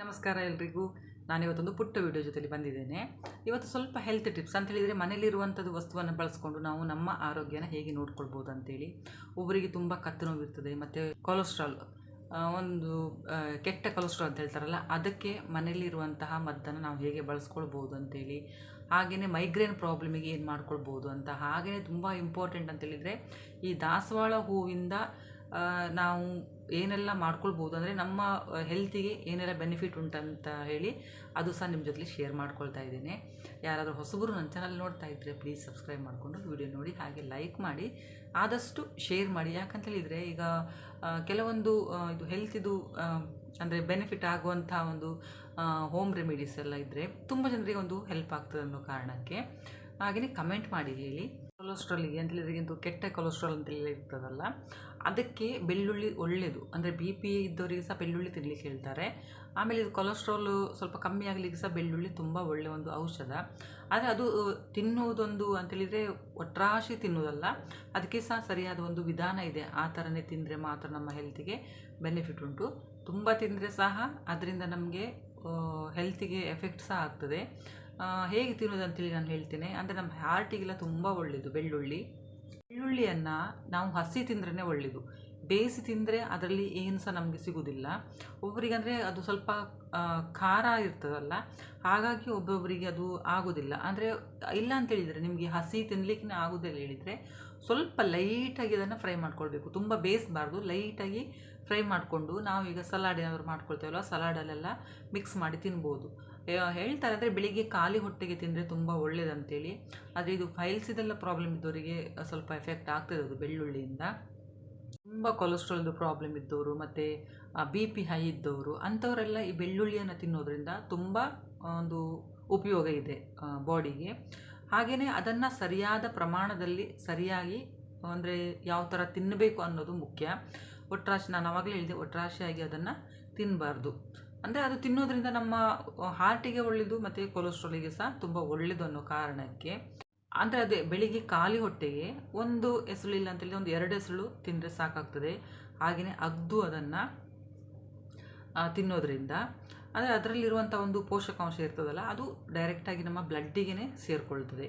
ನಮಸ್ಕಾರ ಎಲ್ರಿಗೂ. ನಾನಿವತ್ತೊಂದು ಪುಟ್ಟ ವಿಡಿಯೋ ಜೊತೆಲಿ ಬಂದಿದ್ದೇನೆ. ಇವತ್ತು ಸ್ವಲ್ಪ ಹೆಲ್ತ್ ಟಿಪ್ಸ್ ಅಂತ ಹೇಳಿದರೆ ಮನೇಲಿರುವಂಥದ್ದು ವಸ್ತುವನ್ನು ಬಳಸ್ಕೊಂಡು ನಾವು ನಮ್ಮ ಆರೋಗ್ಯನ ಹೇಗೆ ನೋಡ್ಕೊಳ್ಬೋದು ಅಂತೇಳಿ. ಒಬ್ಬರಿಗೆ ತುಂಬ ಕತ್ತು ನೋವಿರ್ತದೆ ಮತ್ತು ಕೊಲೆಸ್ಟ್ರಾಲ್ ಒಂದು ಕೆಟ್ಟ ಕೊಲೆಸ್ಟ್ರಾಲ್ ಅಂತ ಹೇಳ್ತಾರಲ್ಲ, ಅದಕ್ಕೆ ಮನೆಯಲ್ಲಿರುವಂತಹ ಮದ್ದನ್ನು ನಾವು ಹೇಗೆ ಬಳಸ್ಕೊಳ್ಬೋದು ಅಂತೇಳಿ. ಹಾಗೆಯೇ ಮೈಗ್ರೇನ್ ಪ್ರಾಬ್ಲಮಿಗೆ ಏನು ಮಾಡ್ಕೊಳ್ಬೋದು ಅಂತ. ಹಾಗೆಯೇ ತುಂಬ ಇಂಪಾರ್ಟೆಂಟ್ ಅಂತೇಳಿದರೆ ಈ ದಾಸವಾಳ ಹೂವಿಂದ ನಾವು ಏನೆಲ್ಲ ಮಾಡ್ಕೊಳ್ಬೋದು ಅಂದರೆ ನಮ್ಮ ಹೆಲ್ತಿಗೆ ಏನೆಲ್ಲ ಬೆನಿಫಿಟ್ ಉಂಟಂತ ಹೇಳಿ ಅದು ಸಹ ನಿಮ್ಮ ಜೊತೆಲಿ ಶೇರ್ ಮಾಡ್ಕೊಳ್ತಾ ಇದ್ದೀನಿ. ಯಾರಾದರೂ ಹೊಸಬರು ನನ್ನ ಚಾನಲ್ ನೋಡ್ತಾ ಇದ್ದರೆ ಪ್ಲೀಸ್ ಸಬ್ಸ್ಕ್ರೈಬ್ ಮಾಡಿಕೊಂಡು ವಿಡಿಯೋ ನೋಡಿ, ಹಾಗೆ ಲೈಕ್ ಮಾಡಿ, ಆದಷ್ಟು ಶೇರ್ ಮಾಡಿ. ಯಾಕಂತ ಹೇಳಿದರೆ ಈಗ ಕೆಲವೊಂದು ಇದು ಹೆಲ್ತಿದು ಅಂದರೆ ಬೆನಿಫಿಟ್ ಆಗುವಂಥ ಒಂದು ಹೋಮ್ ರೆಮಿಡೀಸ್ ಎಲ್ಲ ಇದ್ದರೆ ತುಂಬ ಜನರಿಗೆ ಒಂದು ಹೆಲ್ಪ್ ಆಗ್ತದೆ ಅನ್ನೋ ಕಾರಣಕ್ಕೆ ಹಾಗೆಯೇ ಕಮೆಂಟ್ ಮಾಡಿ ಹೇಳಿ. ಕೊಲೆಸ್ಟ್ರಾಲಿಗೆ ಅಂತ ಹೇಳಿದ್ರೆ ಇದು ಕೆಟ್ಟ ಕೊಲೆಸ್ಟ್ರಾಲ್ ಅಂತೇಳಿ ಇರ್ತದಲ್ಲ ಅದಕ್ಕೆ ಬೆಳ್ಳುಳ್ಳಿ ಒಳ್ಳೆಯದು ಅಂದರೆ ಬಿ ಪಿ ಇದ್ದವರಿಗೆ ಸಹ ಬೆಳ್ಳುಳ್ಳಿ ತಿನ್ನಲಿಕ್ಕೆ ಹೇಳ್ತಾರೆ. ಆಮೇಲೆ ಇದು ಕೊಲೆಸ್ಟ್ರಾಲು ಸ್ವಲ್ಪ ಕಮ್ಮಿ ಆಗಲಿಕ್ಕೆ ಸಹ ಬೆಳ್ಳುಳ್ಳಿ ತುಂಬ ಒಳ್ಳೆಯ ಒಂದು ಔಷಧ. ಆದರೆ ಅದು ತಿನ್ನುವುದೊಂದು ಅಂತೇಳಿದರೆ ಒಟ್ರಾಶಿ ತಿನ್ನುವುದಲ್ಲ, ಅದಕ್ಕೆ ಸಹ ಸರಿಯಾದ ಒಂದು ವಿಧಾನ ಇದೆ. ಆ ಥರನೇ ತಿಂದರೆ ಮಾತ್ರ ನಮ್ಮ ಹೆಲ್ತಿಗೆ ಬೆನಿಫಿಟ್ ಉಂಟು. ತುಂಬ ತಿಂದರೆ ಸಹ ಅದರಿಂದ ನಮಗೆ ಹೆಲ್ತಿಗೆ ಎಫೆಕ್ಟ್ ಸಹ ಆಗ್ತದೆ. ಹೇಗೆ ತಿನ್ನೋದಂತೇಳಿ ನಾನು ಹೇಳ್ತೇನೆ. ಅಂದರೆ ನಮ್ಮ ಹಾರ್ಟಿಗೆಲ್ಲ ತುಂಬ ಒಳ್ಳೆಯದು ಬೆಳ್ಳುಳ್ಳಿ. ಬೆಳ್ಳುಳ್ಳಿಯನ್ನು ನಾವು ಹಸಿ ತಿಂದ್ರೇ ಒಳ್ಳೆಯದು ಬೇಯಿಸಿ ತಿಂದರೆ ಅದರಲ್ಲಿ ಏನು ಸಹ ನಮಗೆ ಸಿಗೋದಿಲ್ಲ. ಒಬ್ಬರಿಗಂದರೆ ಅದು ಸ್ವಲ್ಪ ಖಾರ ಇರ್ತದಲ್ಲ, ಹಾಗಾಗಿ ಒಬ್ಬೊಬ್ಬರಿಗೆ ಅದು ಆಗೋದಿಲ್ಲ. ಅಂದರೆ ಇಲ್ಲ ಅಂತ ಹೇಳಿದರೆ ನಿಮಗೆ ಹಸಿ ತಿನ್ನಲಿಕ್ಕೆ ಆಗೋದಿಲ್ಲ ಹೇಳಿದರೆ ಸ್ವಲ್ಪ ಲೈಟಾಗಿ ಅದನ್ನು ಫ್ರೈ ಮಾಡ್ಕೊಳ್ಬೇಕು. ತುಂಬ ಬೇಯಿಸಬಾರ್ದು, ಲೈಟಾಗಿ ಫ್ರೈ ಮಾಡಿಕೊಂಡು ನಾವು ಈಗ ಸಲಾಡ್ ಏನಾದರೂ ಮಾಡ್ಕೊಳ್ತೇವಲ್ಲ ಸಲಾಡಲ್ಲೆಲ್ಲ ಮಿಕ್ಸ್ ಮಾಡಿ ತಿನ್ಬೋದು. ಹೇಳ್ತಾರೆ. ಅಂದರೆ ಬೆಳಿಗ್ಗೆ ಖಾಲಿ ಹೊಟ್ಟೆಗೆ ತಿಂದರೆ ತುಂಬ ಒಳ್ಳೇದಂತೇಳಿ. ಆದರೆ ಇದು ಫೈಲ್ಸಿದೆಲ್ಲ ಪ್ರಾಬ್ಲಮ್ ಇದ್ದವರಿಗೆ ಸ್ವಲ್ಪ ಎಫೆಕ್ಟ್ ಆಗ್ತದೆ ಅದು ಬೆಳ್ಳುಳ್ಳಿಯಿಂದ. ತುಂಬ ಕೊಲೆಸ್ಟ್ರಾಲ್ದು ಪ್ರಾಬ್ಲಮ್ ಇದ್ದವರು ಮತ್ತು ಬಿ ಪಿ ಹೈ ಇದ್ದವರು ಅಂಥವರೆಲ್ಲ ಈ ಬೆಳ್ಳುಳ್ಳಿಯನ್ನು ತಿನ್ನೋದ್ರಿಂದ ತುಂಬ ಒಂದು ಉಪಯೋಗ ಇದೆ ಬಾಡಿಗೆ ಹಾಗೆಯೇ ಅದನ್ನು ಸರಿಯಾದ ಪ್ರಮಾಣದಲ್ಲಿ ಸರಿಯಾಗಿ, ಅಂದರೆ ಯಾವ ಥರ ತಿನ್ನಬೇಕು ಅನ್ನೋದು ಮುಖ್ಯ. ಒಟ್ರಾಶಿ ನಾನು ಆವಾಗಲೇ ಹೇಳಿದೆ, ಒಟ್ರಾಶಿಯಾಗಿ ಅದನ್ನು ತಿನ್ನಬಾರ್ದು ಅಂದರೆ ಅದು ತಿನ್ನೋದ್ರಿಂದ ನಮ್ಮ ಹಾರ್ಟಿಗೆ ಒಳ್ಳೆಯದು ಮತ್ತು ಕೊಲೆಸ್ಟ್ರಾಲಿಗೆ ಸಹ ತುಂಬ ಒಳ್ಳೆಯದು ಅನ್ನೋ ಕಾರಣಕ್ಕೆ. ಅಂದರೆ ಅದೇ ಬೆಳಿಗ್ಗೆ ಖಾಲಿ ಹೊಟ್ಟೆಗೆ ಒಂದು ಎಸಳು ಇಲ್ಲ ಅಂತೇಳಿ ಒಂದು ಎರಡು ಎಸಳು ತಿಂದರೆ ಸಾಕಾಗ್ತದೆ. ಹಾಗೆಯೇ ಅಗ್ದು ಅದನ್ನು ತಿನ್ನೋದ್ರಿಂದ. ಅಂದರೆ ಅದರಲ್ಲಿರುವಂಥ ಒಂದು ಪೋಷಕಾಂಶ ಇರ್ತದಲ್ಲ, ಅದು ಡೈರೆಕ್ಟಾಗಿ ನಮ್ಮ ಬ್ಲಡ್ಡಿಗೆ ಸೇರಿಕೊಳ್ತದೆ.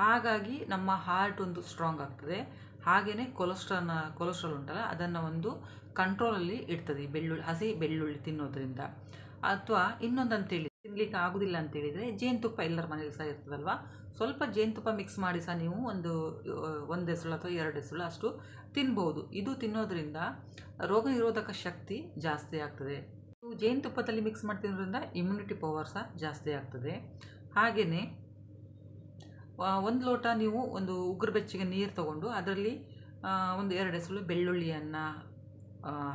ಹಾಗಾಗಿ ನಮ್ಮ ಹಾರ್ಟ್ ಒಂದು ಸ್ಟ್ರಾಂಗ್ ಆಗ್ತದೆ. ಹಾಗೆಯೇ ಕೊಲೆಸ್ಟ್ರಾಲ್ನ ಕೊಲೆಸ್ಟ್ರಾಲ್ ಉಂಟಲ್ಲ, ಅದನ್ನು ಒಂದು ಕಂಟ್ರೋಲಲ್ಲಿ ಇಡ್ತದೆ ಈ ಬೆಳ್ಳುಳ್ಳಿ, ಹಸಿ ಬೆಳ್ಳುಳ್ಳಿ ತಿನ್ನೋದ್ರಿಂದ. ಅಥವಾ ಇನ್ನೊಂದು ಅಂತೇಳಿ ತಿನ್ನಲಿಕ್ಕೆ ಆಗೋದಿಲ್ಲ ಅಂತೇಳಿದರೆ ಜೇನುತುಪ್ಪ ಎಲ್ಲರ ಮನೇಲಿ ಸಹ ಇರ್ತದಲ್ವ? ಸ್ವಲ್ಪ ಜೇನುತುಪ್ಪ ಮಿಕ್ಸ್ ಮಾಡಿ ಸಹ ನೀವು ಒಂದು ಒಂದು ಹೆಸಳು ಅಥವಾ ಎರಡು ಹೆಸಳು ಅಷ್ಟು ತಿನ್ಬೋದು. ಇದು ತಿನ್ನೋದ್ರಿಂದ ರೋಗ ನಿರೋಧಕ ಶಕ್ತಿ ಜಾಸ್ತಿ ಆಗ್ತದೆ. ಜೇನುತುಪ್ಪದಲ್ಲಿ ಮಿಕ್ಸ್ ಮಾಡಿ ತಿನ್ನೋದ್ರಿಂದ ಇಮ್ಯುನಿಟಿ ಪವರ್ ಸಹ ಜಾಸ್ತಿ ಆಗ್ತದೆ. ಹಾಗೆಯೇ ಒಂದು ಲೋಟ ನೀವು ಒಂದು ಉಗುರು ಬೆಚ್ಚಗೆ ನೀರು ತಗೊಂಡು ಅದರಲ್ಲಿ ಒಂದು ಎರಡು ಹೆಸಳು ಬೆಳ್ಳುಳ್ಳಿಯನ್ನು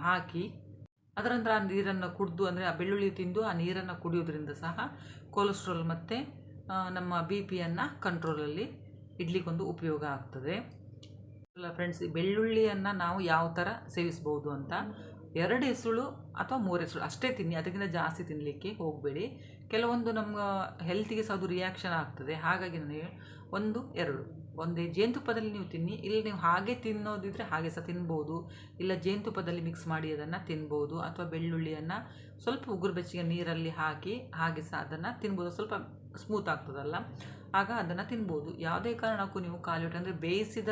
ಹಾಕಿ ಅದರ ನಂತರ ಆ ನೀರನ್ನು ಕುಡಿದು ಅಂದರೆ ಆ ಬೆಳ್ಳುಳ್ಳಿ ತಿಂದು ಆ ನೀರನ್ನು ಕುಡಿಯೋದ್ರಿಂದ ಸಹ ಕೊಲೆಸ್ಟ್ರಾಲ್ ಮತ್ತು ನಮ್ಮ ಬಿ ಪಿಯನ್ನು ಕಂಟ್ರೋಲಲ್ಲಿ ಇಡ್ಲಿಕ್ಕೊಂದು ಉಪಯೋಗ ಆಗ್ತದೆ. ಫ್ರೆಂಡ್ಸ್ ಬೆಳ್ಳುಳ್ಳಿಯನ್ನು ನಾವು ಯಾವ ಥರ ಸೇವಿಸ್ಬೋದು ಅಂತ ಎರಡು ಎಸಳು ಅಥವಾ ಮೂರು ಎಸಳು ಅಷ್ಟೇ ತಿನ್ನಿ, ಅದಕ್ಕಿಂತ ಜಾಸ್ತಿ ತಿನ್ನಲಿಕ್ಕೆ ಹೋಗಬೇಡಿ. ಕೆಲವೊಂದು ನಮ್ಮ ಹೆಲ್ತಿಗೆ ಸಹ ಅದು ರಿಯಾಕ್ಷನ್ ಆಗ್ತದೆ. ಹಾಗಾಗಿ ನನಗೆ ಒಂದು, ಎರಡು. ಒಂದೇ ಜೇನುತುಪ್ಪದಲ್ಲಿ ನೀವು ತಿನ್ನಿ, ಇಲ್ಲ ನೀವು ಹಾಗೆ ತಿನ್ನೋದಿದ್ರೆ ಹಾಗೆ ಸಹ ತಿನ್ಬೋದು. ಇಲ್ಲ ಜೇನುತುಪ್ಪದಲ್ಲಿ ಮಿಕ್ಸ್ ಮಾಡಿ ಅದನ್ನು ತಿನ್ಬೋದು. ಅಥವಾ ಬೆಳ್ಳುಳ್ಳಿಯನ್ನು ಸ್ವಲ್ಪ ಉಗುರು ಬೆಚ್ಚಗೆ ನೀರಲ್ಲಿ ಹಾಕಿ, ಹಾಗೆ ಸಹ ಅದನ್ನು ತಿನ್ಬೋದು. ಸ್ವಲ್ಪ ಸ್ಮೂತ್ ಆಗ್ತದಲ್ಲ. ಆಗ ಅದನ್ನು ತಿನ್ಬೋದು. ಯಾವುದೇ ಕಾರಣಕ್ಕೂ ನೀವು ಖಾಲಿ ಹೊಟ್ಟೆ, ಅಂದರೆ ಬೇಯಿಸಿದ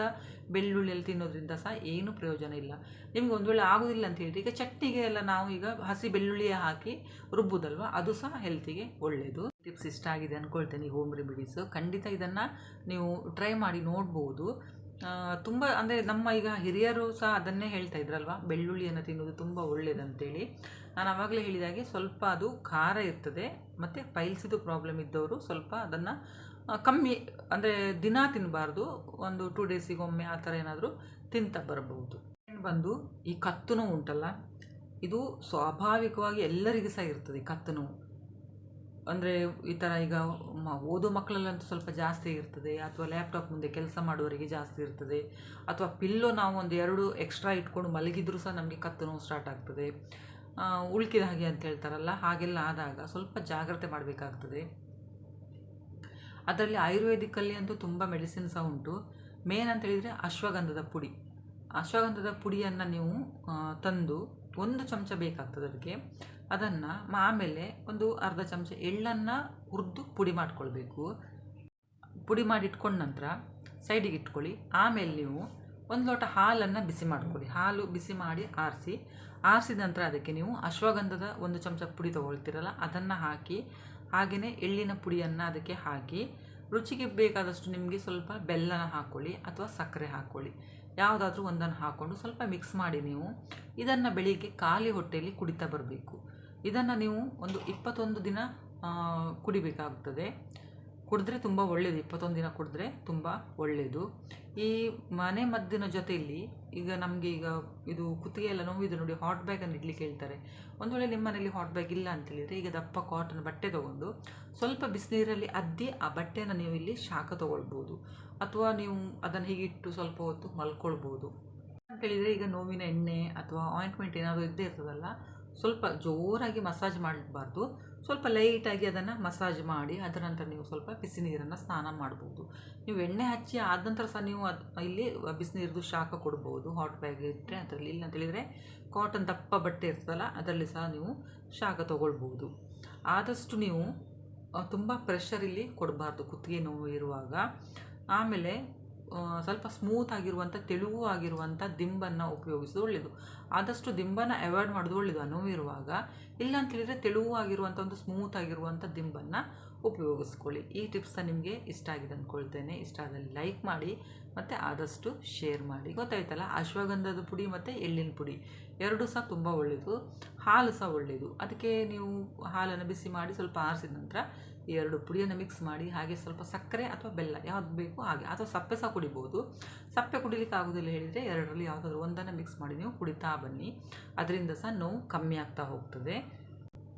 ಬೆಳ್ಳುಳ್ಳಿಯಲ್ಲಿ ತಿನ್ನೋದ್ರಿಂದ ಸಹ ಏನು ಪ್ರಯೋಜನ ಇಲ್ಲ. ನಿಮ್ಗೆ ಒಂದು ವೇಳೆ ಆಗೋದಿಲ್ಲ ಅಂತ ಹೇಳಿದ್ರೆ ಈಗ ಚಟ್ನಿಗೆ ಎಲ್ಲ ನಾವು ಈಗ ಹಸಿ ಬೆಳ್ಳುಳ್ಳಿಯ ಹಾಕಿ ರುಬ್ಬೋದಲ್ವ? ಅದು ಸಹ ಹೆಲ್ತಿಗೆ ಒಳ್ಳೆಯದು ಟಿಪ್ಸ್ ಇಷ್ಟ ಆಗಿದೆ ಅಂದ್ಕೊಳ್ತೇನೆ ಹೋಮ್ ರೆಮಿಡೀಸು ಖಂಡಿತ ಇದನ್ನು ನೀವು ಟ್ರೈ ಮಾಡಿ ನೋಡ್ಬೋದು. ತುಂಬ ಅಂದರೆ ನಮ್ಮ ಈಗ ಹಿರಿಯರು ಸಹ ಅದನ್ನೇ ಹೇಳ್ತಾ ಇದ್ರಲ್ವ? ಬೆಳ್ಳುಳ್ಳಿಯನ್ನು ತಿನ್ನೋದು ತುಂಬ ಒಳ್ಳೆಯದಂತೇಳಿ ನಾನು ಆವಾಗಲೇ ಹೇಳಿದಾಗೆ ಸ್ವಲ್ಪ ಅದು ಖಾರ ಇರ್ತದೆ, ಮತ್ತು ಪೈಲ್ಸಿದು ಪ್ರಾಬ್ಲಮ್ ಇದ್ದವರು ಸ್ವಲ್ಪ ಅದನ್ನು ಕಮ್ಮಿ, ಅಂದರೆ ದಿನ ತಿನ್ನಬಾರ್ದು ಒಂದು ಟೂ ಡೇಸಿಗೊಮ್ಮೆ ಆ ಥರ ಏನಾದರೂ ತಿಂತ ಬರಬಹುದು. ಬಂದು ಈ ಕತ್ತು ಉಂಟಲ್ಲ, ಇದು ಸ್ವಾಭಾವಿಕವಾಗಿ ಎಲ್ಲರಿಗೂ ಸಹ ಇರ್ತದೆ ಕತ್ತು ನೋವು ಅಂದರೆ ಈ ಥರ ಈಗ ಮ- ಓದೋ ಮಕ್ಕಳಲ್ಲಂತೂ ಸ್ವಲ್ಪ ಜಾಸ್ತಿ ಇರ್ತದೆ, ಅಥವಾ ಲ್ಯಾಪ್ಟಾಪ್ ಮುಂದೆ ಕೆಲಸ ಮಾಡುವವರಿಗೆ ಜಾಸ್ತಿ ಇರ್ತದೆ, ಅಥವಾ ಪಿಲ್ಲೋ ನಾವು ಒಂದು ಎರಡು ಎಕ್ಸ್ಟ್ರಾ ಇಟ್ಕೊಂಡು ಮಲಗಿದ್ರೂ ಸಹ ನಮಗೆ ಕತ್ತು ನೋವು ಸ್ಟಾರ್ಟ್ ಆಗ್ತದೆ. ಉಳ್ಕಿದ ಹಾಗೆ ಅಂತ ಹೇಳ್ತಾರಲ್ಲ, ಹಾಗೆಲ್ಲ ಆದಾಗ ಸ್ವಲ್ಪ ಜಾಗ್ರತೆ ಮಾಡಬೇಕಾಗ್ತದೆ. ಅದರಲ್ಲಿ ಆಯುರ್ವೇದಿಕ್ಕಲ್ಲಿ ಅಂತೂ ತುಂಬ ಮೆಡಿಸಿನ್ ಸಹ ಉಂಟು. ಮೇನ್ ಅಂತ ಹೇಳಿದರೆ ಅಶ್ವಗಂಧದ ಪುಡಿ. ಅಶ್ವಗಂಧದ ಪುಡಿಯನ್ನು ನೀವು ತಂದು ಒಂದು ಚಮಚ ಬೇಕಾಗ್ತದೆ ಅದಕ್ಕೆ. ಅದನ್ನು ಆಮೇಲೆ ಒಂದು ಅರ್ಧ ಚಮಚ ಎಳ್ಳನ್ನು ಹುರಿದು ಪುಡಿ ಮಾಡಿಕೊಳ್ಬೇಕು. ಪುಡಿ ಮಾಡಿ ಇಟ್ಕೊಂಡ ನಂತರ ಸೈಡಿಗೆ ಇಟ್ಕೊಳ್ಳಿ. ಆಮೇಲೆ ನೀವು ಒಂದು ಲೋಟ ಹಾಲನ್ನು ಬಿಸಿ ಮಾಡ್ಕೊಳ್ಳಿ. ಹಾಲು ಬಿಸಿ ಮಾಡಿ ಆರಿಸಿ. ಆರಿಸಿದ ನಂತರ ಅದಕ್ಕೆ ನೀವು ಅಶ್ವಗಂಧದ ಒಂದು ಚಮಚ ಪುಡಿ ತೊಗೊಳ್ತೀರಲ್ಲ, ಅದನ್ನು ಹಾಕಿ ಹಾಗೆಯೇ ಎಳ್ಳಿನ ಪುಡಿಯನ್ನು ಅದಕ್ಕೆ ಹಾಕಿ, ರುಚಿಗೆ ಬೇಕಾದಷ್ಟು ನಿಮಗೆ ಸ್ವಲ್ಪ ಬೆಲ್ಲನ ಹಾಕ್ಕೊಳ್ಳಿ ಅಥವಾ ಸಕ್ಕರೆ ಹಾಕ್ಕೊಳ್ಳಿ ಯಾವುದಾದ್ರೂ ಒಂದನ್ನು ಹಾಕ್ಕೊಂಡು ಸ್ವಲ್ಪ ಮಿಕ್ಸ್ ಮಾಡಿ ನೀವು ಇದನ್ನು ಬೆಳಿಗ್ಗೆ ಖಾಲಿ ಹೊಟ್ಟೆಯಲ್ಲಿ ಕುಡಿತಾ ಬರಬೇಕು. ಇದನ್ನು ನೀವು ಒಂದು ಇಪ್ಪತ್ತೊಂದು ದಿನ ಕುಡಿಬೇಕಾಗ್ತದೆ. ಕುಡಿದ್ರೆ ತುಂಬ ಒಳ್ಳೆಯದು ಇಪ್ಪತ್ತೊಂದು ದಿನ ಕುಡಿದ್ರೆ ತುಂಬ ಒಳ್ಳೆಯದು ಈ ಮನೆ ಮದ್ದಿನ ಜೊತೆಯಲ್ಲಿ ಈಗ ನಮಗೆ ಈಗ ಇದು ಕುತ್ತಿಗೆ ಎಲ್ಲ ನೋವಿದೆ ನೋಡಿ ಹಾಟ್ ಬ್ಯಾಗನ್ನು ಇಡ್ಲಿಕ್ಕೆ ಹೇಳ್ತಾರೆ. ಒಂದು ವೇಳೆ ನಿಮ್ಮ ಮನೇಲಿ ಹಾಟ್ ಬ್ಯಾಗ್ ಇಲ್ಲ ಅಂತ ಹೇಳಿದರೆ ಈಗ ದಪ್ಪ ಕಾಟನ್ ಬಟ್ಟೆ ತೊಗೊಂಡು ಸ್ವಲ್ಪ ಬಿಸಿನೀರಲ್ಲಿ ಅದ್ದಿ ಆ ಬಟ್ಟೆನ ನೀವು ಇಲ್ಲಿ ಶಾಖ ತೊಗೊಳ್ಬೋದು. ಅಥವಾ ನೀವು ಅದನ್ನು ಹೀಗಿಟ್ಟು ಸ್ವಲ್ಪ ಹೊತ್ತು ಮಲ್ಕೊಳ್ಬೋದು. ಅಂತ ಹೇಳಿದರೆ ಈಗ ನೋವಿನ ಎಣ್ಣೆ ಅಥವಾ ಆಯಿಂಟ್ಮೆಂಟ್ ಏನಾದರೂ ಇದ್ದೇ ಇರ್ತದಲ್ಲ ಸ್ವಲ್ಪ ಜೋರಾಗಿ ಮಸಾಜ್ ಮಾಡಬಾರ್ದು. ಸ್ವಲ್ಪ ಲೈಟಾಗಿ ಅದನ್ನು ಮಸಾಜ್ ಮಾಡಿ, ಅದರ ನಂತರ ನೀವು ಸ್ವಲ್ಪ ಬಿಸಿ ನೀರನ್ನು ಸ್ನಾನ ಮಾಡ್ಬೋದು. ನೀವು ಎಣ್ಣೆ ಹಚ್ಚಿ ಆದ ನಂತರ ಸಹ ನೀವು ಅದು ಇಲ್ಲಿ ಬಿಸಿನೀರ್ದು ಶಾಖ ಕೊಡ್ಬೋದು. ಹಾಟ್ ಬ್ಯಾಗ್ ಇಟ್ಟರೆ ಅದರಲ್ಲಿ, ಇಲ್ಲ ಅಂತ ಹೇಳಿದರೆ ಕಾಟನ್ ದಪ್ಪ ಬಟ್ಟೆ ಇರ್ತದಲ್ಲ, ಅದರಲ್ಲಿ ಸಹ ನೀವು ಶಾಖ ತೊಗೊಳ್ಬೋದು. ಆದಷ್ಟು ನೀವು ತುಂಬ ಪ್ರೆಷರ್ ಇಲ್ಲಿ ಕೊಡಬಾರ್ದು, ಕುತ್ತಿಗೆ ನೋವು ಇರುವಾಗ. ಆಮೇಲೆ ಸ್ವಲ್ಪ ಸ್ಮೂತ್ ಆಗಿರುವಂಥ ತೆಳುವು ಆಗಿರುವಂಥ ದಿಂಬನ್ನು ಉಪಯೋಗಿಸೋದು ಒಳ್ಳೆಯದು. ಆದಷ್ಟು ದಿಂಬನ್ನು ಅವಾಯ್ಡ್ ಮಾಡೋದು ಒಳ್ಳೆಯದು. ನೋವಿರುವಾಗ ಇಲ್ಲ ಅಂತೇಳಿದರೆ ತೆಳುವು ಆಗಿರುವಂಥ ಒಂದು ಸ್ಮೂತ್ ಆಗಿರುವಂಥ ದಿಂಬನ್ನು ಉಪಯೋಗಿಸ್ಕೊಳ್ಳಿ. ಈ ಟಿಪ್ಸ ನಿಮಗೆ ಇಷ್ಟ ಆಗಿದೆ ಅಂದ್ಕೊಳ್ತೇನೆ ಇಷ್ಟ ಆದಲ್ಲಿ ಲೈಕ್ ಮಾಡಿ, ಮತ್ತು ಆದಷ್ಟು ಶೇರ್ ಮಾಡಿ. ಗೊತ್ತಾಯ್ತಲ್ಲ? ಅಶ್ವಗಂಧದ ಪುಡಿ ಮತ್ತು ಎಳ್ಳಿನ ಪುಡಿ. ಎರಡೂ ಸಹ ತುಂಬ ಒಳ್ಳೆಯದು. ಹಾಲು ಸಹ ಒಳ್ಳೆಯದು. ಅದಕ್ಕೆ ನೀವು ಹಾಲನ್ನು ಬಿಸಿ ಮಾಡಿ ಸ್ವಲ್ಪ ಆರಿಸಿದ ನಂತರ ಈ ಎರಡು ಪುಡಿಯನ್ನು ಮಿಕ್ಸ್ ಮಾಡಿ, ಹಾಗೆ ಸ್ವಲ್ಪ ಸಕ್ಕರೆ ಅಥವಾ ಬೆಲ್ಲ, ಯಾವ್ದು ಬೇಕು ಹಾಗೆ. ಅಥವಾ ಸಪ್ಪೆ ಸಹ ಕುಡಿಬೋದು. ಸಪ್ಪೆ ಕುಡಿಲಿಕ್ಕೆ ಆಗೋದಿಲ್ಲ ಹೇಳಿದರೆ ಎರಡರಲ್ಲಿ ಯಾವುದಾದ್ರೂ ಒಂದನ್ನು ಮಿಕ್ಸ್ ಮಾಡಿ, ನೀವು ಕುಡಿತಾ ಬನ್ನಿ. ಅದರಿಂದ ಸಹ ನೋವು ಕಮ್ಮಿ ಆಗ್ತಾ ಹೋಗ್ತದೆ.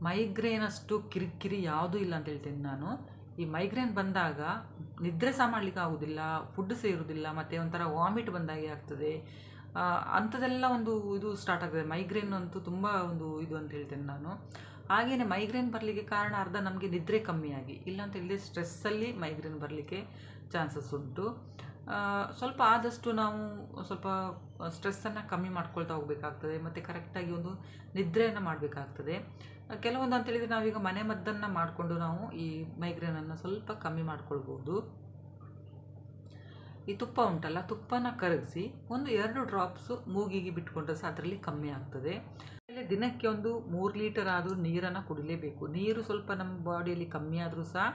ಮೈಗ್ರೇನ್ ಅಷ್ಟು ಕಿರಿಕಿರಿ ಯಾವುದೂ ಇಲ್ಲ ಅಂತ ಹೇಳ್ತೇನೆ ನಾನು. ಈ ಮೈಗ್ರೇನ್ ಬಂದಾಗ ನಿದ್ರೆ ಸಹ ಮಾಡಲಿಕ್ಕೆ ಆಗೋದಿಲ್ಲ ಫುಡ್ ಸೇರುವುದಿಲ್ಲ ಮತ್ತು ಒಂಥರ ವಾಮಿಟ್ ಬಂದಾಗೆ ಆಗ್ತದೆ. ಅಂಥದ್ದೆಲ್ಲ ಒಂದು ಇದು ಸ್ಟಾರ್ಟ್ ಆಗ್ತದೆ. ಮೈಗ್ರೇನ್ ಅಂತೂ ತುಂಬ ಒಂದು ಇದು ಅಂತ ಹೇಳ್ತೇನೆ ನಾನು. ಹಾಗೆಯೇ ಮೈಗ್ರೇನ್ ಬರಲಿಕ್ಕೆ ಕಾರಣ ಅರ್ಧ ನಮಗೆ ನಿದ್ರೆ ಕಮ್ಮಿಯಾಗಿ ಇಲ್ಲ ಅಂತ ಹೇಳಿದ್ರೆ ಸ್ಟ್ರೆಸ್ಸಲ್ಲಿ ಮೈಗ್ರೇನ್ ಬರಲಿಕ್ಕೆ ಚಾನ್ಸಸ್ ಉಂಟು. ಸ್ವಲ್ಪ ಆದಷ್ಟು ನಾವು ಸ್ವಲ್ಪ ಸ್ಟ್ರೆಸ್ಸನ್ನು ಕಮ್ಮಿ ಮಾಡ್ಕೊಳ್ತಾ ಹೋಗಬೇಕಾಗ್ತದೆ, ಮತ್ತು ಕರೆಕ್ಟಾಗಿ ಒಂದು ನಿದ್ರೆಯನ್ನು ಮಾಡಬೇಕಾಗ್ತದೆ. ಕೆಲವೊಂದು ಅಂತ ಹೇಳಿದರೆ ನಾವೀಗ ಮನೆ ಮದ್ದನ್ನು ಮಾಡಿಕೊಂಡು ನಾವು ಈ ಮೈಗ್ರೇನನ್ನು ಸ್ವಲ್ಪ ಕಮ್ಮಿ ಮಾಡ್ಕೊಳ್ಬೋದು ಈ ತುಪ್ಪ ಉಂಟಲ್ಲ, ತುಪ್ಪನ ಕರಗಿಸಿ ಒಂದು ಎರಡು ಡ್ರಾಪ್ಸು ಮೂಗಿಗೆ ಬಿಟ್ಕೊಂಡ್ರೆ ಸಹ ಅದರಲ್ಲಿ ಕಮ್ಮಿ ಆಗ್ತದೆ. ಆಮೇಲೆ ದಿನಕ್ಕೆ ಒಂದು ಮೂರು ಲೀಟರ್ ಆದರೂ ನೀರನ್ನು ಕುಡಿಲೇಬೇಕು. ನೀರು ಸ್ವಲ್ಪ ನಮ್ಮ ಬಾಡಿಯಲ್ಲಿ ಕಮ್ಮಿ ಆದರೂ ಸಹ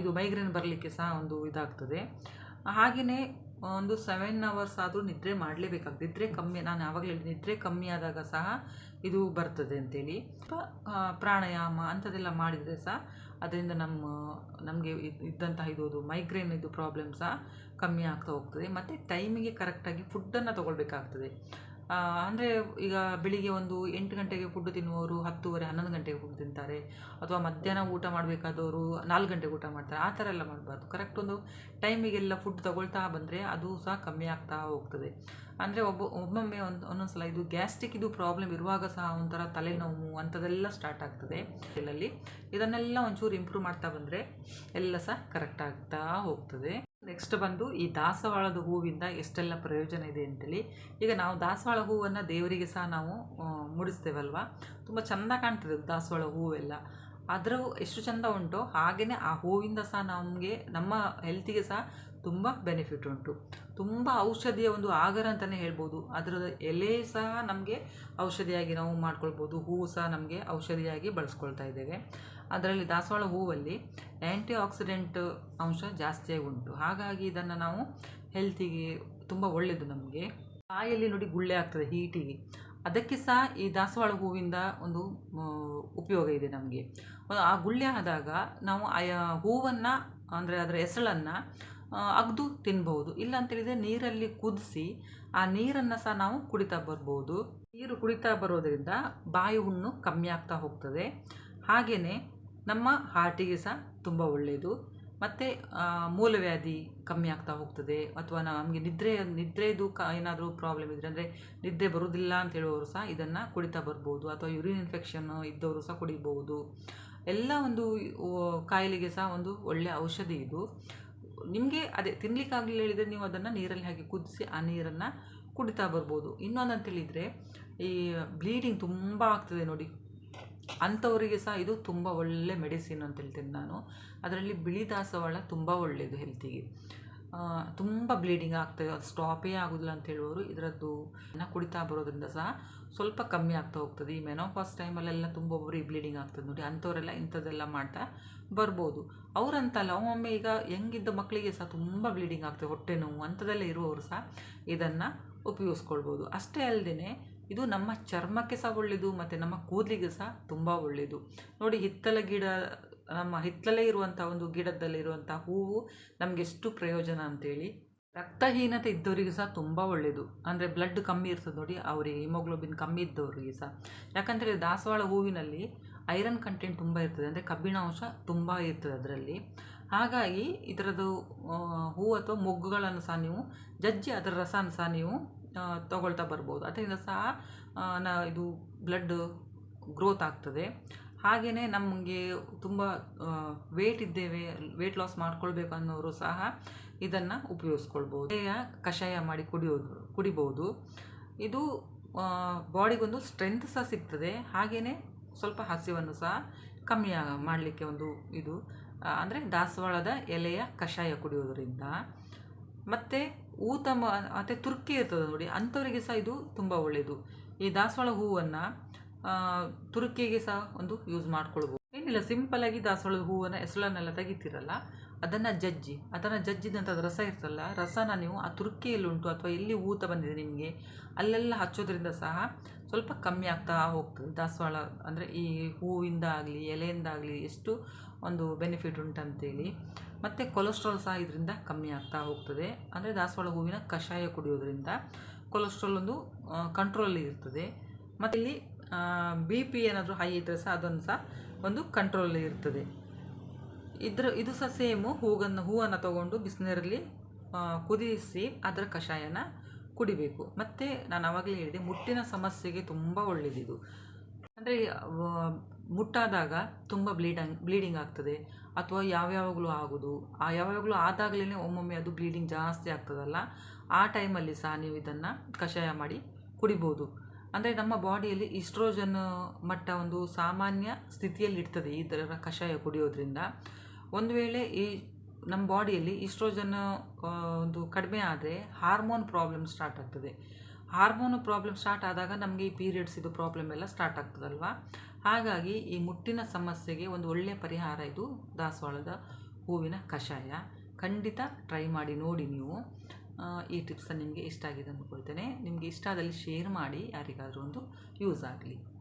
ಇದು ಮೈಗ್ರೇನ್ ಬರಲಿಕ್ಕೆ ಸಹ ಒಂದು ಇದಾಗ್ತದೆ. ಹಾಗೆಯೇ ಒಂದು ಸೆವೆನ್ ಅವರ್ಸ್ ಆದರೂ ನಿದ್ರೆ ಮಾಡಲೇಬೇಕಾಗ್ತದೆ. ನಿದ್ರೆ ಕಮ್ಮಿ, ನಾನು ಯಾವಾಗಲೇ ನಿದ್ರೆ ಕಮ್ಮಿ ಆದಾಗ ಸಹ ಇದು ಬರ್ತದೆ ಅಂತೇಳಿ. ಪ್ರಾಣಾಯಾಮ ಅಂಥದ್ದೆಲ್ಲ ಮಾಡಿದರೆ ಸಹ ಅದರಿಂದ ನಮ್ಮ, ನಮಗೆ ಇದ್ದಂತಹ ಇದು ಮೈಗ್ರೇನ್ ಇದು ಪ್ರಾಬ್ಲಮ್ ಸಹ ಕಮ್ಮಿ ಆಗ್ತಾ ಹೋಗ್ತದೆ. ಮತ್ತು ಟೈಮಿಗೆ ಕರೆಕ್ಟಾಗಿ ಫುಡ್ಡನ್ನು ತೊಗೊಳ್ಬೇಕಾಗ್ತದೆ. ಅಂದರೆ ಈಗ ಬೆಳಿಗ್ಗೆ ಒಂದು ಎಂಟು ಗಂಟೆಗೆ ಫುಡ್ ತಿನ್ನುವವರು ಹತ್ತುವರೆ, ಹನ್ನೊಂದು ಗಂಟೆಗೆ ಫುಡ್ ತಿಂತಾರೆ. ಅಥವಾ ಮಧ್ಯಾಹ್ನ ಊಟ ಮಾಡಬೇಕಾದವರು ನಾಲ್ಕು ಗಂಟೆಗೆ ಊಟ ಮಾಡ್ತಾರೆ. ಆ ಥರ ಎಲ್ಲ ಮಾಡಬಾರ್ದು. ಕರೆಕ್ಟ್ ಒಂದು ಟೈಮಿಗೆಲ್ಲ ಫುಡ್ ತಗೊಳ್ತಾ ಬಂದರೆ ಅದು ಸಹ ಕಮ್ಮಿ ಆಗ್ತಾ ಹೋಗ್ತದೆ. ಅಂದರೆ ಒಬ್ಬ, ಒಮ್ಮೊಮ್ಮೆ ಒಂದು, ಒಂದೊಂದು ಸಲ ಇದು ಗ್ಯಾಸ್ಟ್ರಿಕ್ ಇದು ಪ್ರಾಬ್ಲಮ್ ಇರುವಾಗ ಸಹ ಒಂಥರ ತಲೆನೋವು ಅಂಥದ್ದೆಲ್ಲ ಸ್ಟಾರ್ಟ್ ಆಗ್ತದೆ. ಇದರಲ್ಲಿ ಇದನ್ನೆಲ್ಲ ಒಂಚೂರು ಇಂಪ್ರೂವ್ ಮಾಡ್ತಾ ಬಂದರೆ ಎಲ್ಲ ಸಹ ಕರೆಕ್ಟ್ ಆಗ್ತಾ ಹೋಗ್ತದೆ. ನೆಕ್ಸ್ಟ್ ಬಂದು ಈ ದಾಸವಾಳದ ಹೂವಿಂದ ಎಷ್ಟೆಲ್ಲ ಪ್ರಯೋಜನ ಇದೆ ಅಂತೇಳಿ. ಈಗ ನಾವು ದಾಸವಾಳ ಹೂವನ್ನು ದೇವರಿಗೆ ಸಹ ನಾವು ಮುಡಿಸ್ತೇವಲ್ವ? ತುಂಬ ಚೆಂದ ಕಾಣ್ತದೆ ದಾಸವಾಳ ಹೂವೆಲ್ಲ. ಅದರ ಎಷ್ಟು ಚೆಂದ ಉಂಟೋ ಹಾಗೆಯೇ ಆ ಹೂವಿಂದ ಸಹ ನಮಗೆ, ನಮ್ಮ ಹೆಲ್ತಿಗೆ ಸಹ ತುಂಬ ಬೆನಿಫಿಟ್ ಉಂಟು. ತುಂಬ ಔಷಧಿಯ ಒಂದು ಆಗರ ಅಂತಲೇ ಹೇಳ್ಬೋದು. ಅದರ ಎಲೆ ಸಹ ನಮಗೆ ಔಷಧಿಯಾಗಿ ನಾವು ಮಾಡ್ಕೊಳ್ಬೋದು. ಹೂವು ಸಹ ನಮಗೆ ಔಷಧಿಯಾಗಿ ಬಳಸ್ಕೊಳ್ತಾ ಇದ್ದೇವೆ. ಅದರಲ್ಲಿ ದಾಸವಾಳ ಹೂವಲ್ಲಿ ಆ್ಯಂಟಿ ಆಕ್ಸಿಡೆಂಟ್ ಅಂಶ ಜಾಸ್ತಿಯಾಗಿ ಉಂಟು. ಹಾಗಾಗಿ ಇದನ್ನು ನಾವು ಹೆಲ್ತಿಗೆ ತುಂಬ ಒಳ್ಳೆಯದು ನಮಗೆ. ಬಾಯಲ್ಲಿ ನೋಡಿ ಗುಳ್ಳೆ ಆಗ್ತದೆ ಹೀಟಿಗೆ. ಅದಕ್ಕೆ ಸಹ ಈ ದಾಸವಾಳ ಹೂವಿಂದ ಒಂದು ಉಪಯೋಗ ಇದೆ ನಮಗೆ. ಆ ಗುಳ್ಳೆ ಆದಾಗ ನಾವು ಆ ಹೂವನ್ನು ಅಂದರೆ ಅದರ ಎಸಳನ್ನು ಅಗ್ದು ತಿನ್ಬೋದು. ಇಲ್ಲ ಅಂತೇಳಿದರೆ ನೀರಲ್ಲಿ ಕುದಿಸಿ ಆ ನೀರನ್ನು ಸಹ ನಾವು ಕುಡಿತಾ ಬರ್ಬೋದು. ನೀರು ಕುಡಿತಾ ಬರೋದರಿಂದ ಬಾಯಿ ಹುಣ್ಣು ಕಮ್ಮಿ ಆಗ್ತಾ ಹೋಗ್ತದೆ. ಹಾಗೆಯೇ ನಮ್ಮ ಹಾರ್ಟಿಗೆ ಸಹ ತುಂಬ ಒಳ್ಳೆಯದು ಮತ್ತು ಮೂಲವ್ಯಾಧಿ ಕಮ್ಮಿ ಆಗ್ತಾ ಹೋಗ್ತದೆ. ಅಥವಾ ನಮಗೆ ನಿದ್ರೆ, ನಿದ್ರೆದು ಕ, ಏನಾದರೂ ಪ್ರಾಬ್ಲಮ್ ಇದ್ದರೆ ಅಂದರೆ ನಿದ್ದೆ ಬರೋದಿಲ್ಲ ಅಂತ ಹೇಳುವವರು ಸಹ ಇದನ್ನು ಕುಡಿತಾ ಬರ್ಬೋದು. ಅಥವಾ ಯುರಿನ್ ಇನ್ಫೆಕ್ಷನ್ ಇದ್ದವರು ಸಹ ಕುಡಿಬೋದು. ಎಲ್ಲ ಒಂದು ಕಾಯಿಲೆಗೆ ಸಹ ಒಂದು ಒಳ್ಳೆಯ ಔಷಧಿ ಇದು. ನಿಮಗೆ ಅದೇ ತಿನ್ನಲಿಕ್ಕಾಗಲಿಲ್ಲ ಹೇಳಿದರೆ ನೀವು ಅದನ್ನು ನೀರಲ್ಲಿ ಹಾಕಿ ಕುದಿಸಿ ಆ ನೀರನ್ನು ಕುಡಿತಾ ಬರ್ಬೋದು. ಇನ್ನೊಂದು ಅಂತ ಹೇಳಿದರೆ ಈ ಬ್ಲೀಡಿಂಗ್ ತುಂಬ ಆಗ್ತದೆ ನೋಡಿ. ಅಂಥವರಿಗೆ ಸಹ ಇದು ತುಂಬ ಒಳ್ಳೆ ಮೆಡಿಸಿನ್ ಅಂತ ಹೇಳ್ತೀನಿ ನಾನು. ಅದರಲ್ಲಿ ಬಿಳಿ ದಾಸವಾಳ ತುಂಬ ಒಳ್ಳೆಯದು ಹೆಲ್ತಿಗೆ ತುಂಬ ಬ್ಲೀಡಿಂಗ್ ಆಗ್ತದೆ ಅದು ಸ್ಟಾಪೇ ಆಗೋದಿಲ್ಲ ಅಂತ ಹೇಳುವವರು ಇದರದ್ದು ಕುಡಿತಾ ಬರೋದ್ರಿಂದ ಸಹ ಸ್ವಲ್ಪ ಕಮ್ಮಿ ಆಗ್ತಾ ಹೋಗ್ತದೆ. ಈ ಮೆನೋಪಾಸ್ ಟೈಮಲ್ಲೆಲ್ಲ ತುಂಬ ಒಬ್ಬರಿಗೆ ಬ್ಲೀಡಿಂಗ್ ಆಗ್ತದೆ ನೋಡಿ. ಅಂಥವರೆಲ್ಲ ಇಂಥದ್ದೆಲ್ಲ ಮಾಡ್ತಾ ಬರ್ಬೋದು. ಅವರಂತಲ್ಲ, ಒಮ್ಮೊಮ್ಮೆ ಈಗ ಹೆಂಗಿದ್ದ ಮಕ್ಕಳಿಗೆ ಸಹ ತುಂಬ ಬ್ಲೀಡಿಂಗ್ ಆಗ್ತದೆ. ಹೊಟ್ಟೆ ನೋವು ಅಂಥದ್ದೆಲ್ಲ ಇರುವವರು ಸಹ ಇದನ್ನು ಉಪಯೋಗಿಸ್ಕೊಳ್ಬೋದು. ಅಷ್ಟೇ ಅಲ್ಲದೆ ಇದು ನಮ್ಮ ಚರ್ಮಕ್ಕೆ ಸಹ ಒಳ್ಳೆಯದು ಮತ್ತು ನಮ್ಮ ಕೂದಲಿಗೆ ಸಹ ತುಂಬ ಒಳ್ಳೆಯದು ನೋಡಿ ಹಿತ್ತಲ ಗಿಡ ನಮ್ಮ ಹಿತ್ತಲೇ ಇರುವಂಥ ಒಂದು ಗಿಡದಲ್ಲಿರುವಂಥ ಹೂವು ನಮಗೆ ಎಷ್ಟು ಪ್ರಯೋಜನ ಅಂತೇಳಿ, ರಕ್ತಹೀನತೆ ಇದ್ದವರಿಗೆ ಸಹ ತುಂಬ ಒಳ್ಳೆಯದು ಅಂದರೆ ಬ್ಲಡ್ ಕಮ್ಮಿ ಇರ್ತದೆ ನೋಡಿ, ಅವರಿಗೆ ಹಿಮೋಗ್ಲೋಬಿನ್ ಕಮ್ಮಿ ಇದ್ದವರಿಗೆ ಸಹ. ಯಾಕಂದರೆ ದಾಸವಾಳ ಹೂವಿನಲ್ಲಿ ಐರನ್ ಕಂಟೆಂಟ್ ತುಂಬ ಇರ್ತದೆ, ಅಂದರೆ ಕಬ್ಬಿಣಾಂಶ ತುಂಬ ಇರ್ತದೆ ಅದರಲ್ಲಿ. ಹಾಗಾಗಿ ಇದರದ್ದು ಹೂ ಅಥವಾ ಮೊಗ್ಗುಗಳನ್ನು ಸಹ ನೀವು ಜಜ್ಜಿ ಅದರ ರಸನ ಸಹ ನೀವು ತಗೊಳ್ತಾ ಬರ್ಬೋದು. ಅದರಿಂದ ಸಹ ನ, ಇದು ಬ್ಲಡ್ ಗ್ರೋತ್ ಆಗ್ತದೆ. ಹಾಗೆಯೇ ನಮಗೆ ತುಂಬ ವೇಟ್ ಇದ್ದೇವೆ ವೇಟ್ ಲಾಸ್ ಮಾಡ್ಕೊಳ್ಬೇಕು ಅನ್ನೋರು ಸಹ ಇದನ್ನು ಉಪಯೋಗಿಸ್ಕೊಳ್ಬೋದು. ದೇಹ ಕಷಾಯ ಮಾಡಿ ಕುಡಿಯೋದು ಕುಡಿಬೋದು. ಇದು ಬಾಡಿಗೊಂದು ಸ್ಟ್ರೆಂತ್ ಸಹ ಸಿಗ್ತದೆ. ಹಾಗೆಯೇ ಸ್ವಲ್ಪ ಹಸಿವನ್ನು ಸಹ ಕಮ್ಮಿ ಮಾಡಲಿಕ್ಕೆ ಒಂದು ಇದು. ಅಂದರೆ ದಾಸವಾಳದ ಎಲೆಯ ಕಷಾಯ ಕುಡಿಯೋದರಿಂದ. ಮತ್ತು ಊತ ಮತ್ತು ತುರ್ಕಿ ಇರ್ತದೆ ನೋಡಿ, ಅಂಥವರಿಗೆ ಸಹ ಇದು ತುಂಬ ಒಳ್ಳೆಯದು ಈ ದಾಸವಾಳ ಹೂವನ್ನು ತುರುಕಿಗೆ ಸಹ ಒಂದು ಯೂಸ್ ಮಾಡ್ಕೊಳ್ಬೋದು. ಏನಿಲ್ಲ ಸಿಂಪಲಾಗಿ ದಾಸವಾಳದ ಹೂವನ್ನ ಎಸಳನ್ನೆಲ್ಲ ತೆಗಿತೀರಲ್ಲ, ಅದನ್ನು ಜಜ್ಜಿ. ಅದನ್ನು ಜಜ್ಜಿದಂತ ರಸ ಇರ್ತಲ್ಲ, ರಸನ ನೀವು ಆ ತುರುಕಿಯಲ್ಲಿ ಉಂಟು ಅಥವಾ ಎಲ್ಲಿ ಊತ ಬಂದಿದೆ ನಿಮಗೆ, ಅಲ್ಲೆಲ್ಲ ಹಚ್ಚೋದ್ರಿಂದ ಸಹ ಸ್ವಲ್ಪ ಕಮ್ಮಿ ಆಗ್ತಾ ಹೋಗ್ತದೆ. ದಾಸವಾಳ ಅಂದರೆ ಈ ಹೂವಿಂದ ಆಗಲಿ, ಎಲೆಯಿಂದ ಆಗಲಿ ಎಷ್ಟು ಒಂದು ಬೆನಿಫಿಟ್ ಉಂಟಂತೇಳಿ. ಮತ್ತು ಕೊಲೆಸ್ಟ್ರಾಲ್ ಸಹ ಇದರಿಂದ ಕಮ್ಮಿ ಆಗ್ತಾ ಹೋಗ್ತದೆ. ಅಂದರೆ ದಾಸವಾಳ ಹೂವಿನ ಕಷಾಯ ಕುಡಿಯೋದ್ರಿಂದ ಕೊಲೆಸ್ಟ್ರಾಲ್ ಒಂದು ಕಂಟ್ರೋಲ್ ಇರ್ತದೆ. ಮತ್ತು ಇಲ್ಲಿ ಬಿ ಪಿ ಏನಾದರೂ ಹೈ ಇದ್ದರೆ ಸಹ ಅದೊಂದು ಸಹ ಒಂದು ಕಂಟ್ರೋಲ್ ಇರ್ತದೆ. ಇದ್ರ ಇದು ಸಹ ಸೇಮು ಹೂಗನ್ನು ಹೂವನ್ನು ತಗೊಂಡು ಬಿಸಿನೀರಲ್ಲಿ ಕುದಿಸಿ ಅದರ ಕಷಾಯನ ಕುಡಿಬೇಕು. ಮತ್ತು ನಾನು ಆವಾಗಲೇ ಹೇಳಿದೆ, ಮುಟ್ಟಿನ ಸಮಸ್ಯೆಗೆ ತುಂಬ ಒಳ್ಳೆಯದಿದು ಅಂದರೆ ಮುಟ್ಟಾದಾಗ ತುಂಬ ಬ್ಲೀಡಂಗ್ ಬ್ಲೀಡಿಂಗ್ ಆಗ್ತದೆ. ಅಥವಾ ಯಾವ್ಯಾವಾಗಲೂ ಆಗೋದು. ಆ ಯಾವಾಗಲೂ ಆದಾಗಲೇ ಒಮ್ಮೊಮ್ಮೆ ಅದು ಬ್ಲೀಡಿಂಗ್ ಜಾಸ್ತಿ ಆಗ್ತದಲ್ಲ, ಆ ಟೈಮಲ್ಲಿ ಸಹ ನೀವು ಇದನ್ನು ಕಷಾಯ ಮಾಡಿ ಕುಡಿಬೋದು. ಅಂದರೆ ನಮ್ಮ ಬಾಡಿಯಲ್ಲಿ ಇಸ್ಟ್ರೋಜನ್ ಮಟ್ಟ ಒಂದು ಸಾಮಾನ್ಯ ಸ್ಥಿತಿಯಲ್ಲಿ ಇರ್ತದೆ ಈ ಥರ ಕಷಾಯ ಕುಡಿಯೋದ್ರಿಂದ. ಒಂದು ವೇಳೆ ಈ ನಮ್ಮ ಬಾಡಿಯಲ್ಲಿ ಇಸ್ಟ್ರೋಜನ್ ಆ, ಒಂದು ಕಡಿಮೆ ಆದರೆ ಹಾರ್ಮೋನ್ ಪ್ರಾಬ್ಲಮ್ ಸ್ಟಾರ್ಟ್ ಆಗ್ತದೆ. ಹಾರ್ಮೋನ್ ಪ್ರಾಬ್ಲಮ್ ಸ್ಟಾರ್ಟ್ ಆದಾಗ ನಮಗೆ ಈ ಪೀರಿಯಡ್ಸ್ ಇದು ಪ್ರಾಬ್ಲಮ್ ಎಲ್ಲ ಸ್ಟಾರ್ಟ್ ಆಗ್ತದಲ್ವಾ? ಹಾಗಾಗಿ ಈ ಮುಟ್ಟಿನ ಸಮಸ್ಯೆಗೆ ಒಂದು ಒಳ್ಳೆಯ ಪರಿಹಾರ ಇದು ದಾಸವಾಳದ ಹೂವಿನ ಕಷಾಯ. ಖಂಡಿತ ಟ್ರೈ ಮಾಡಿ ನೋಡಿ ನೀವು. ಈ ಟಿಪ್ಸನ್ನು ನಿಮಗೆ ಇಷ್ಟ ಆಗಿದೆ ಅಂದ್ಕೊಳ್ತೇನೆ. ನಿಮಗೆ ಇಷ್ಟ ಆದಲ್ಲಿ ಶೇರ್ ಮಾಡಿ, ಯಾರಿಗಾದರೂ ಒಂದು ಯೂಸ್ ಆಗಲಿ.